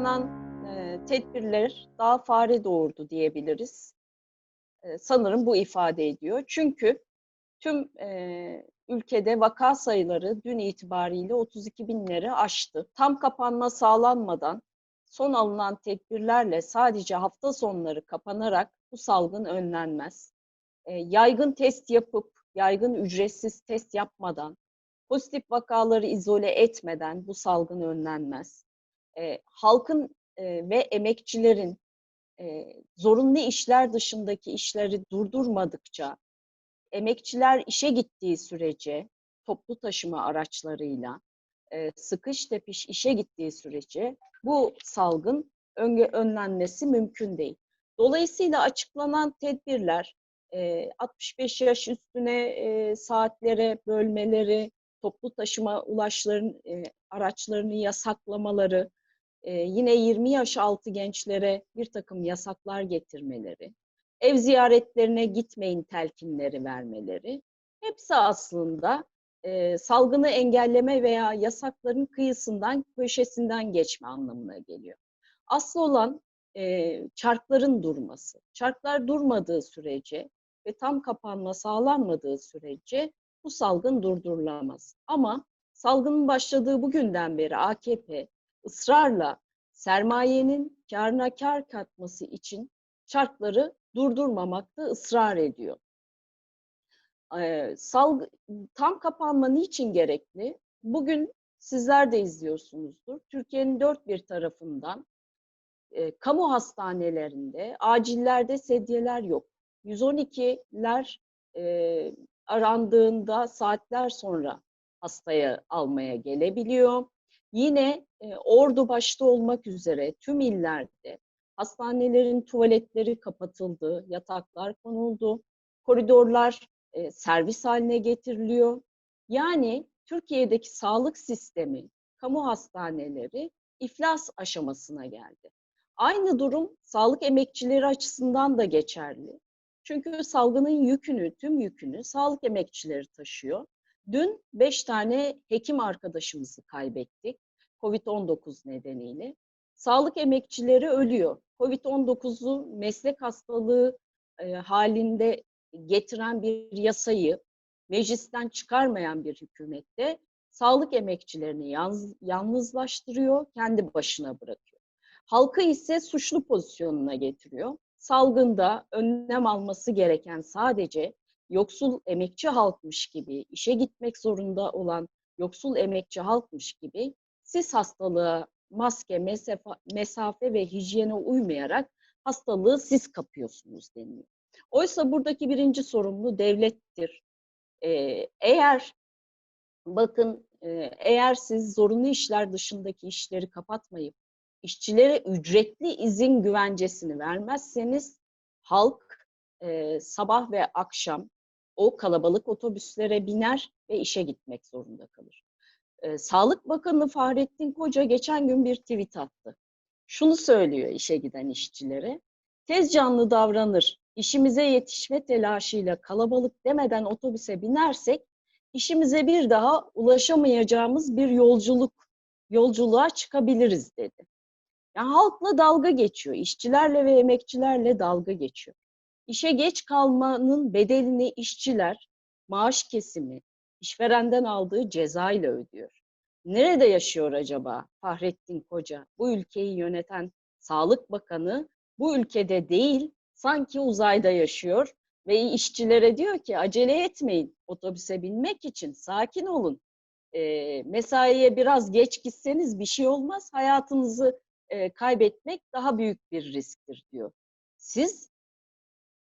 açıklanan e, tedbirler daha fare doğurdu diyebiliriz. E, sanırım bu ifade ediyor. Çünkü tüm e, ülkede vaka sayıları dün itibariyle 32 binleri aştı. Tam kapanma sağlanmadan son alınan tedbirlerle sadece hafta sonları kapanarak bu salgın önlenmez. E, yaygın test yapıp, yaygın ücretsiz test yapmadan, pozitif vakaları izole etmeden bu salgın önlenmez. E, halkın e, ve emekçilerin e, zorunlu işler dışındaki işleri durdurmadıkça, emekçiler işe gittiği sürece toplu taşıma araçlarıyla, e, sıkış tepiş işe gittiği sürece bu salgın önlenmesi mümkün değil. Dolayısıyla açıklanan tedbirler, e, 65 yaş üstüne e, saatlere bölmeleri, toplu taşıma ulaşların e, araçlarını yasaklamaları, e, yine 20 yaş altı gençlere bir takım yasaklar getirmeleri, ev ziyaretlerine gitmeyin telkinleri vermeleri, hepsi aslında e, salgını engelleme veya yasakların kıyısından, köşesinden geçme anlamına geliyor. Asıl olan e, çarkların durması. Çarklar durmadığı sürece ve tam kapanma sağlanmadığı sürece bu salgın durdurulamaz. Ama salgının başladığı bugünden beri AKP ısrarla sermayenin karına kar katması için çarkları durdurmamakta ısrar ediyor. Ee, salg tam kapanma niçin gerekli? Bugün sizler de izliyorsunuzdur. Türkiye'nin dört bir tarafından e, kamu hastanelerinde, acillerde sedyeler yok. 112'ler e, arandığında saatler sonra hastaya almaya gelebiliyor. Yine e, Ordu başta olmak üzere tüm illerde hastanelerin tuvaletleri kapatıldı, yataklar konuldu, koridorlar e, servis haline getiriliyor. Yani Türkiye'deki sağlık sistemi, kamu hastaneleri iflas aşamasına geldi. Aynı durum sağlık emekçileri açısından da geçerli. Çünkü salgının yükünü, tüm yükünü sağlık emekçileri taşıyor. Dün beş tane hekim arkadaşımızı kaybettik COVID-19 nedeniyle. Sağlık emekçileri ölüyor. COVID-19'u meslek hastalığı e, halinde getiren bir yasayı meclisten çıkarmayan bir hükümette sağlık emekçilerini yalnız, yalnızlaştırıyor, kendi başına bırakıyor. Halkı ise suçlu pozisyonuna getiriyor salgında önlem alması gereken sadece yoksul emekçi halkmış gibi, işe gitmek zorunda olan yoksul emekçi halkmış gibi siz hastalığa maske, mesafe, mesafe ve hijyene uymayarak hastalığı siz kapıyorsunuz deniyor. Oysa buradaki birinci sorumlu devlettir. Ee, eğer bakın e, eğer siz zorunlu işler dışındaki işleri kapatmayıp işçilere ücretli izin güvencesini vermezseniz halk e, sabah ve akşam o kalabalık otobüslere biner ve işe gitmek zorunda kalır. E, Sağlık Bakanı Fahrettin Koca geçen gün bir tweet attı. Şunu söylüyor işe giden işçilere. Tez canlı davranır, işimize yetişme telaşıyla kalabalık demeden otobüse binersek işimize bir daha ulaşamayacağımız bir yolculuk yolculuğa çıkabiliriz dedi. Yani halkla dalga geçiyor, işçilerle ve emekçilerle dalga geçiyor. İşe geç kalmanın bedelini işçiler, maaş kesimi, işverenden aldığı ceza ile ödüyor. Nerede yaşıyor acaba Fahrettin Koca? Bu ülkeyi yöneten Sağlık Bakanı bu ülkede değil, sanki uzayda yaşıyor ve işçilere diyor ki acele etmeyin otobüse binmek için sakin olun. E, mesaiye biraz geç gitseniz bir şey olmaz. Hayatınızı e, kaybetmek daha büyük bir risktir diyor. Siz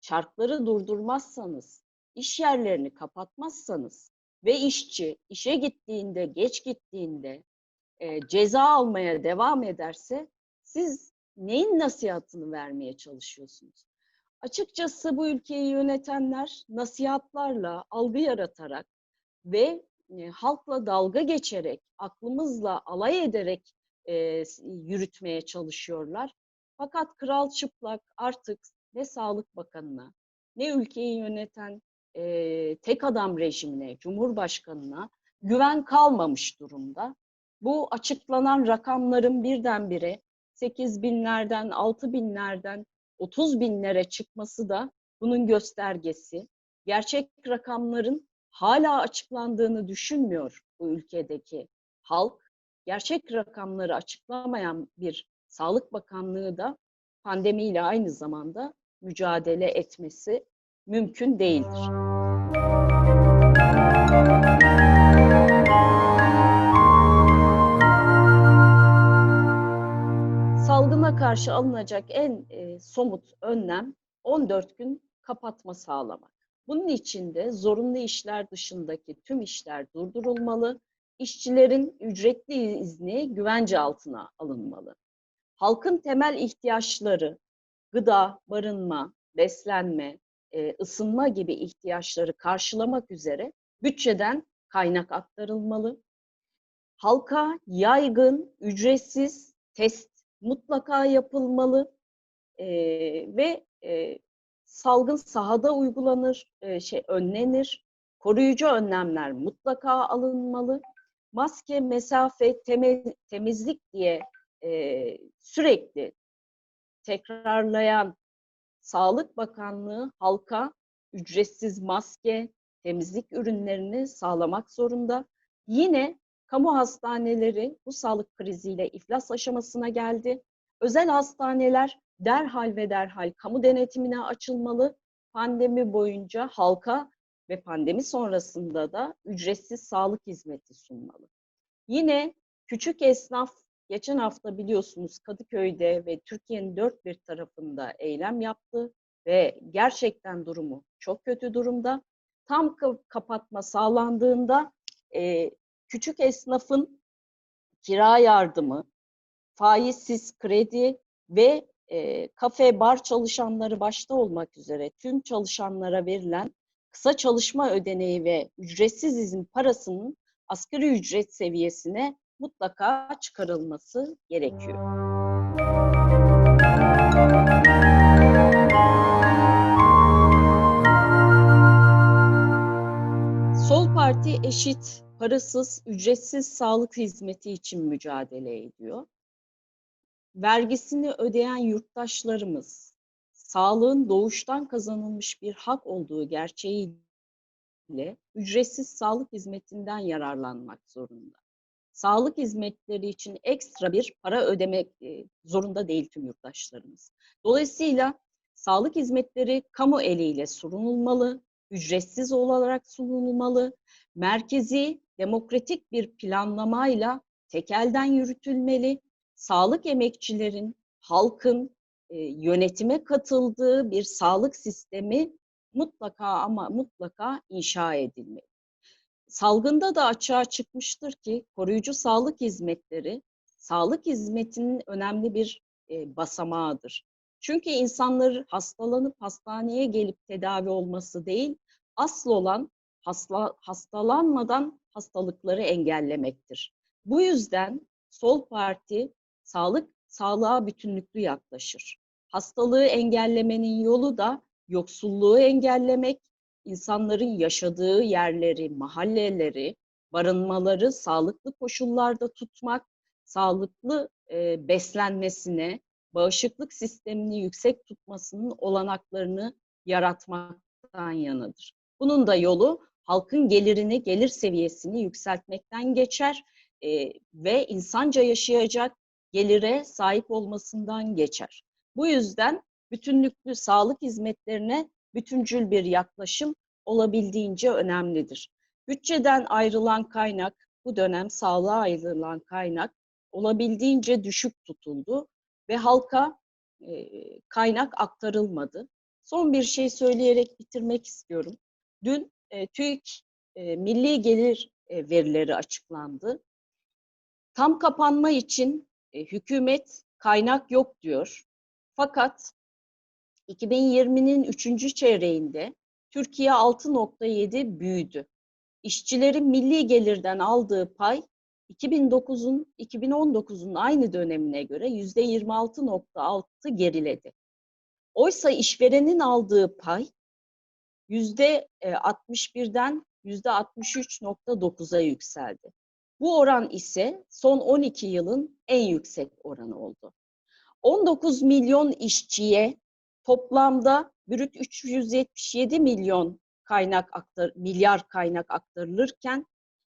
çarkları durdurmazsanız, iş yerlerini kapatmazsanız ve işçi işe gittiğinde, geç gittiğinde e, ceza almaya devam ederse siz neyin nasihatını vermeye çalışıyorsunuz? Açıkçası bu ülkeyi yönetenler nasihatlarla, algı yaratarak ve e, halkla dalga geçerek, aklımızla alay ederek e, yürütmeye çalışıyorlar. Fakat Kral Çıplak artık ne Sağlık Bakanı'na ne ülkeyi yöneten e, tek adam rejimine, Cumhurbaşkanı'na güven kalmamış durumda. bu açıklanan rakamların birdenbire 8 binlerden, 6 binlerden 30 binlere çıkması da bunun göstergesi. Gerçek rakamların hala açıklandığını düşünmüyor bu ülkedeki halk. Gerçek rakamları açıklamayan bir Sağlık Bakanlığı da pandemiyle aynı zamanda mücadele etmesi mümkün değildir. Salgına karşı alınacak en e, somut önlem 14 gün kapatma sağlamak. Bunun için de zorunlu işler dışındaki tüm işler durdurulmalı, işçilerin ücretli izni güvence altına alınmalı. Halkın temel ihtiyaçları, gıda, barınma, beslenme, e, ısınma gibi ihtiyaçları karşılamak üzere bütçeden kaynak aktarılmalı. Halka yaygın, ücretsiz test mutlaka yapılmalı e, ve e, salgın sahada uygulanır, e, şey önlenir. Koruyucu önlemler mutlaka alınmalı. Maske, mesafe, temiz, temizlik diye e, sürekli tekrarlayan Sağlık Bakanlığı halka ücretsiz maske, temizlik ürünlerini sağlamak zorunda. Yine kamu hastaneleri bu sağlık kriziyle iflas aşamasına geldi. Özel hastaneler derhal ve derhal kamu denetimine açılmalı. Pandemi boyunca halka ve pandemi sonrasında da ücretsiz sağlık hizmeti sunmalı. Yine küçük esnaf geçen hafta biliyorsunuz Kadıköy'de ve Türkiye'nin dört bir tarafında eylem yaptı ve gerçekten durumu çok kötü durumda. Tam kapatma sağlandığında e, küçük esnafın kira yardımı, faizsiz kredi ve e, kafe, bar çalışanları başta olmak üzere tüm çalışanlara verilen kısa çalışma ödeneği ve ücretsiz izin parasının asgari ücret seviyesine mutlaka çıkarılması gerekiyor. Sol Parti eşit, parasız, ücretsiz sağlık hizmeti için mücadele ediyor. Vergisini ödeyen yurttaşlarımız, sağlığın doğuştan kazanılmış bir hak olduğu gerçeğiyle ücretsiz sağlık hizmetinden yararlanmak zorunda sağlık hizmetleri için ekstra bir para ödemek e, zorunda değil tüm yurttaşlarımız. Dolayısıyla sağlık hizmetleri kamu eliyle sunulmalı, ücretsiz olarak sunulmalı, merkezi demokratik bir planlamayla tekelden yürütülmeli, sağlık emekçilerin, halkın e, yönetime katıldığı bir sağlık sistemi mutlaka ama mutlaka inşa edilmeli salgında da açığa çıkmıştır ki koruyucu sağlık hizmetleri sağlık hizmetinin önemli bir e, basamağıdır. Çünkü insanlar hastalanıp hastaneye gelip tedavi olması değil, asıl olan hasta, hastalanmadan hastalıkları engellemektir. Bu yüzden Sol Parti sağlık sağlığa bütünlüklü yaklaşır. Hastalığı engellemenin yolu da yoksulluğu engellemek, insanların yaşadığı yerleri, mahalleleri, barınmaları sağlıklı koşullarda tutmak, sağlıklı e, beslenmesine, bağışıklık sistemini yüksek tutmasının olanaklarını yaratmaktan yanıdır. Bunun da yolu halkın gelirini, gelir seviyesini yükseltmekten geçer e, ve insanca yaşayacak gelire sahip olmasından geçer. Bu yüzden bütünlüklü sağlık hizmetlerine bütüncül bir yaklaşım olabildiğince önemlidir. Bütçeden ayrılan kaynak, bu dönem sağlığa ayrılan kaynak olabildiğince düşük tutuldu ve halka e, kaynak aktarılmadı. Son bir şey söyleyerek bitirmek istiyorum. Dün e, TÜİK e, milli gelir e, verileri açıklandı. Tam kapanma için e, hükümet kaynak yok diyor. Fakat 2020'nin üçüncü çeyreğinde Türkiye 6.7 büyüdü. İşçilerin milli gelirden aldığı pay 2009'un 2019'un aynı dönemine göre %26.6 geriledi. Oysa işverenin aldığı pay %61'den %63.9'a yükseldi. Bu oran ise son 12 yılın en yüksek oranı oldu. 19 milyon işçiye toplamda brüt 377 milyon kaynak aktar, milyar kaynak aktarılırken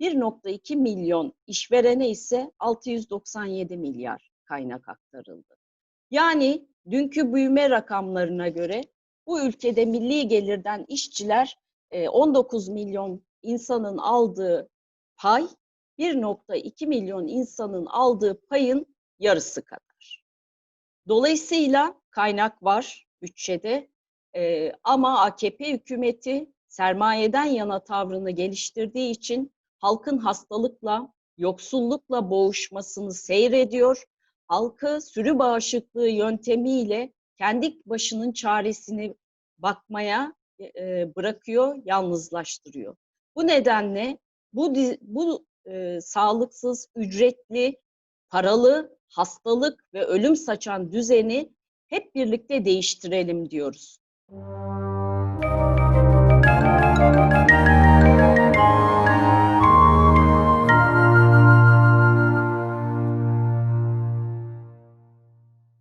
1.2 milyon işverene ise 697 milyar kaynak aktarıldı. Yani dünkü büyüme rakamlarına göre bu ülkede milli gelirden işçiler 19 milyon insanın aldığı pay 1.2 milyon insanın aldığı payın yarısı kadar. Dolayısıyla kaynak var bütçede ee, ama AKP hükümeti sermayeden yana tavrını geliştirdiği için halkın hastalıkla, yoksullukla boğuşmasını seyrediyor. Halkı sürü bağışıklığı yöntemiyle kendi başının çaresini bakmaya e, bırakıyor, yalnızlaştırıyor. Bu nedenle bu bu e, sağlıksız, ücretli, paralı, hastalık ve ölüm saçan düzeni hep birlikte değiştirelim diyoruz.